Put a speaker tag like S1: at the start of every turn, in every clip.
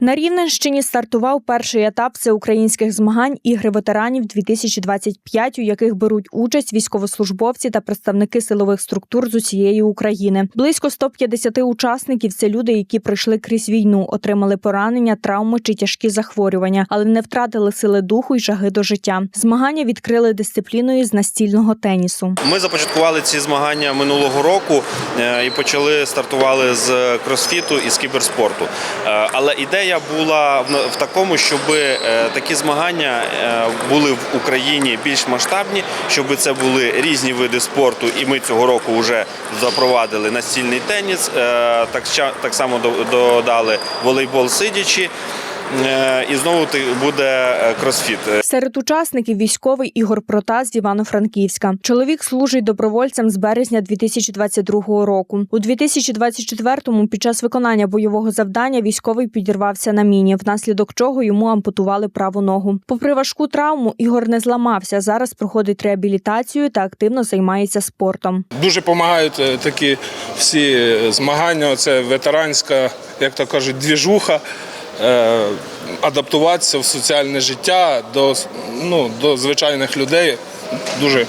S1: На Рівненщині стартував перший етап всеукраїнських змагань ігри ветеранів 2025, у яких беруть участь військовослужбовці та представники силових структур з усієї України. Близько 150 учасників це люди, які пройшли крізь війну, отримали поранення, травми чи тяжкі захворювання, але не втратили сили духу й жаги до життя. Змагання відкрили дисципліною з настільного тенісу.
S2: Ми започаткували ці змагання минулого року е, і почали стартували з кросфіту і з кіберспорту. Е, Але ідея була в такому, щоб е, такі змагання е, були в Україні більш масштабні, щоб це були різні види спорту. І ми цього року вже запровадили настільний теніс. е, Так само додали волейбол сидячи. Е, І знову ти- буде е, кросфіт.
S1: Серед учасників військовий Ігор Протас з Івано-Франківська. Чоловік служить добровольцем з березня 2022 року. У 2024-му під час виконання бойового завдання військовий підірвався на міні, внаслідок чого йому ампутували праву ногу. Попри важку травму, Ігор не зламався. Зараз проходить реабілітацію та активно займається спортом.
S3: Дуже допомагають е, такі всі е, змагання. Це ветеранська, як то кажуть, двіжуха. Е, Адаптуватися в соціальне життя до, ну, до звичайних людей дуже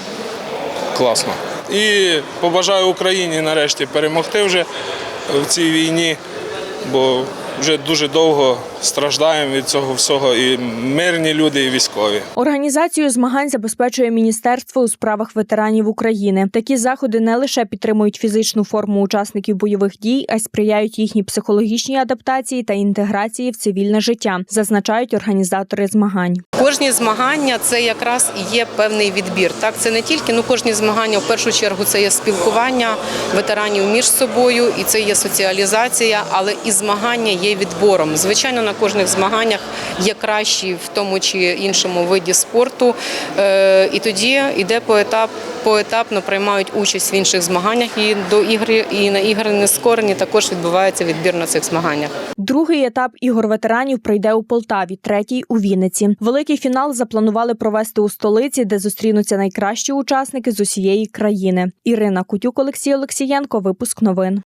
S3: класно. І побажаю Україні нарешті перемогти вже в цій війні, бо вже дуже довго страждаємо від цього всього. І мирні люди, і військові.
S1: Організацію змагань забезпечує Міністерство у справах ветеранів України. Такі заходи не лише підтримують фізичну форму учасників бойових дій, а й сприяють їхній психологічній адаптації та інтеграції в цивільне життя, зазначають організатори змагань.
S4: Кожні змагання це якраз і є певний відбір. Так, це не тільки ну кожні змагання в першу чергу це є спілкування ветеранів між собою, і це є соціалізація, але і змагання є відбором. Звичайно, на кожних змаганнях є кращі в тому чи іншому виді спорту. Е, і тоді йде поетап, поетапно приймають участь в інших змаганнях. І до ігри і на ігри нескорені також відбувається відбір на цих змаганнях.
S1: Другий етап ігор ветеранів пройде у Полтаві, третій у Вінниці. Великий фінал запланували провести у столиці, де зустрінуться найкращі учасники з усієї країни. Ірина Кутюк, Олексій Олексієнко. Випуск новин.